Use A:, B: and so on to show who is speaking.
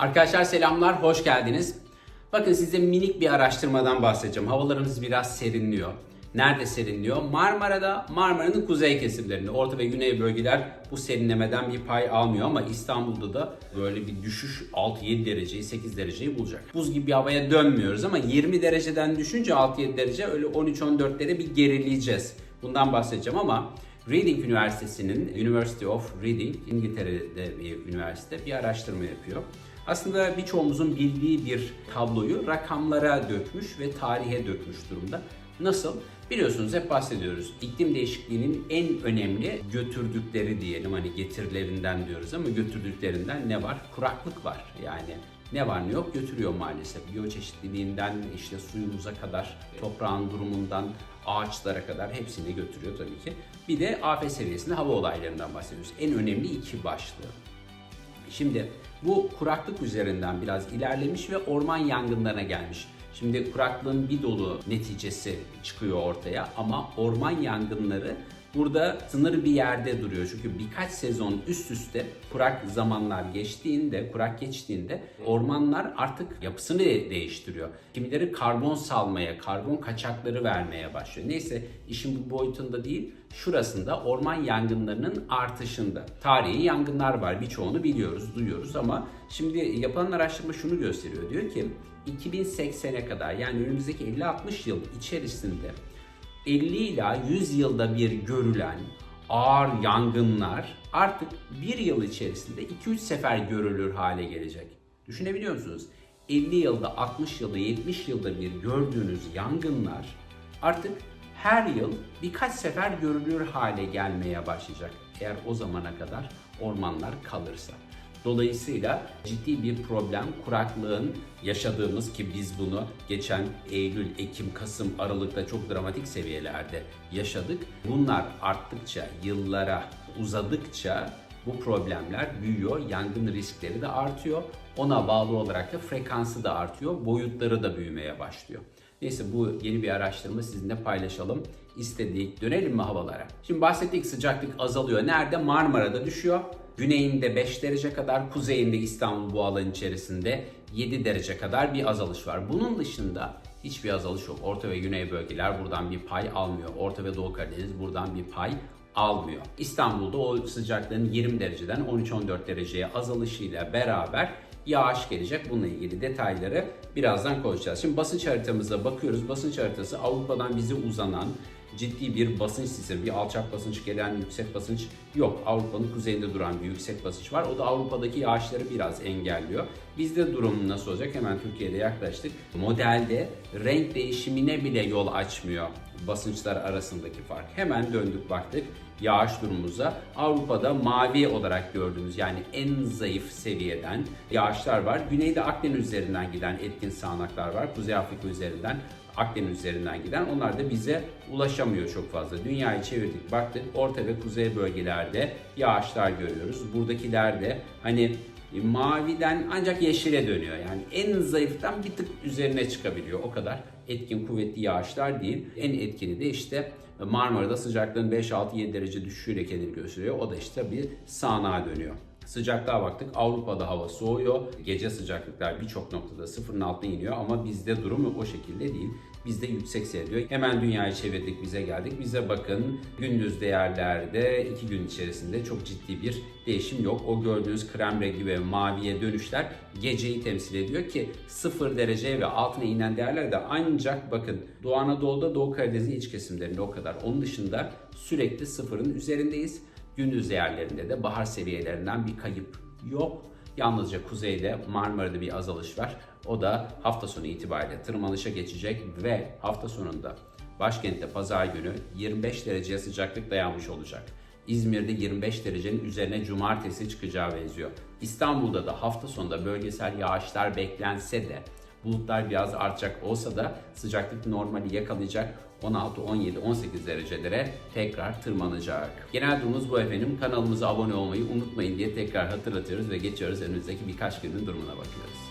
A: Arkadaşlar selamlar, hoş geldiniz. Bakın size minik bir araştırmadan bahsedeceğim. Havalarımız biraz serinliyor. Nerede serinliyor? Marmara'da, Marmara'nın kuzey kesimlerinde. Orta ve güney bölgeler bu serinlemeden bir pay almıyor ama İstanbul'da da böyle bir düşüş 6-7 dereceyi, 8 dereceyi bulacak. Buz gibi bir havaya dönmüyoruz ama 20 dereceden düşünce 6-7 derece öyle 13-14'lere bir gerileyeceğiz. Bundan bahsedeceğim ama Reading Üniversitesi'nin University of Reading, İngiltere'de bir üniversite bir araştırma yapıyor. Aslında birçoğumuzun bildiği bir tabloyu rakamlara dökmüş ve tarihe dökmüş durumda. Nasıl? Biliyorsunuz hep bahsediyoruz. İklim değişikliğinin en önemli götürdükleri diyelim hani getirilerinden diyoruz ama götürdüklerinden ne var? Kuraklık var. Yani ne var ne yok götürüyor maalesef. Biyoçeşitliliğinden işte suyumuza kadar, toprağın durumundan ağaçlara kadar hepsini götürüyor tabii ki. Bir de afet seviyesinde hava olaylarından bahsediyoruz. En önemli iki başlığı. Şimdi bu kuraklık üzerinden biraz ilerlemiş ve orman yangınlarına gelmiş. Şimdi kuraklığın bir dolu neticesi çıkıyor ortaya ama orman yangınları burada sınır bir yerde duruyor. Çünkü birkaç sezon üst üste kurak zamanlar geçtiğinde, kurak geçtiğinde ormanlar artık yapısını de- değiştiriyor. Kimileri karbon salmaya, karbon kaçakları vermeye başlıyor. Neyse işin bu boyutunda değil, şurasında orman yangınlarının artışında. Tarihi yangınlar var birçoğunu biliyoruz, duyuyoruz ama şimdi yapılan araştırma şunu gösteriyor. Diyor ki 2080'e kadar yani önümüzdeki 50-60 yıl içerisinde 50 ila 100 yılda bir görülen ağır yangınlar artık bir yıl içerisinde 2-3 sefer görülür hale gelecek. Düşünebiliyor musunuz? 50 yılda, 60 yılda, 70 yılda bir gördüğünüz yangınlar artık her yıl birkaç sefer görülür hale gelmeye başlayacak. Eğer o zamana kadar ormanlar kalırsa. Dolayısıyla ciddi bir problem kuraklığın yaşadığımız ki biz bunu geçen Eylül, Ekim, Kasım, Aralık'ta çok dramatik seviyelerde yaşadık. Bunlar arttıkça, yıllara uzadıkça bu problemler büyüyor, yangın riskleri de artıyor. Ona bağlı olarak da frekansı da artıyor, boyutları da büyümeye başlıyor. Neyse bu yeni bir araştırma sizinle paylaşalım istedik. Dönelim mi havalara? Şimdi bahsettik sıcaklık azalıyor. Nerede? Marmara'da düşüyor. Güneyinde 5 derece kadar, kuzeyinde İstanbul bu alan içerisinde 7 derece kadar bir azalış var. Bunun dışında hiçbir azalış yok. Orta ve güney bölgeler buradan bir pay almıyor. Orta ve Doğu Karadeniz buradan bir pay almıyor. İstanbul'da o sıcaklığın 20 dereceden 13-14 dereceye azalışıyla beraber yağış gelecek. Bununla ilgili detayları birazdan konuşacağız. Şimdi basınç haritamıza bakıyoruz. Basınç haritası Avrupa'dan bize uzanan ciddi bir basınç sistemi, bir alçak basınç gelen yüksek basınç yok. Avrupa'nın kuzeyinde duran bir yüksek basınç var. O da Avrupa'daki yağışları biraz engelliyor. Bizde durum nasıl olacak? Hemen Türkiye'de yaklaştık. Modelde renk değişimine bile yol açmıyor basınçlar arasındaki fark. Hemen döndük baktık yağış durumumuza. Avrupa'da mavi olarak gördüğümüz yani en zayıf seviyeden yağışlar var. Güneyde Akdeniz üzerinden giden etkin sağanaklar var. Kuzey Afrika üzerinden Akdeniz üzerinden giden onlar da bize ulaşamıyor çok fazla. Dünyayı çevirdik baktık orta ve kuzey bölgelerde yağışlar görüyoruz. Buradakiler de hani maviden ancak yeşile dönüyor. Yani en zayıftan bir tık üzerine çıkabiliyor. O kadar etkin kuvvetli yağışlar değil. En etkili de işte Marmara'da sıcaklığın 5-6-7 derece düşüşüyle kendini gösteriyor. O da işte bir sağanağa dönüyor. Sıcaklığa baktık. Avrupa'da hava soğuyor. Gece sıcaklıklar birçok noktada sıfırın altına iniyor ama bizde durum o şekilde değil. Bizde yüksek seyrediyor. Hemen dünyayı çevirdik bize geldik. Bize bakın gündüz değerlerde iki gün içerisinde çok ciddi bir değişim yok. O gördüğünüz krem rengi ve maviye dönüşler geceyi temsil ediyor ki 0 dereceye ve altına inen değerler de ancak bakın Doğu Anadolu'da Doğu Karadeniz'in iç kesimlerinde o kadar. Onun dışında sürekli sıfırın üzerindeyiz. Gündüz değerlerinde de bahar seviyelerinden bir kayıp yok. Yalnızca kuzeyde Marmara'da bir azalış var. O da hafta sonu itibariyle tırmanışa geçecek ve hafta sonunda başkentte pazar günü 25 dereceye sıcaklık dayanmış olacak. İzmir'de 25 derecenin üzerine cumartesi çıkacağı benziyor. İstanbul'da da hafta sonunda bölgesel yağışlar beklense de bulutlar biraz artacak olsa da sıcaklık normali yakalayacak 16, 17, 18 derecelere tekrar tırmanacak. Genel durumumuz bu efendim. Kanalımıza abone olmayı unutmayın diye tekrar hatırlatıyoruz ve geçiyoruz önümüzdeki birkaç günün durumuna bakıyoruz.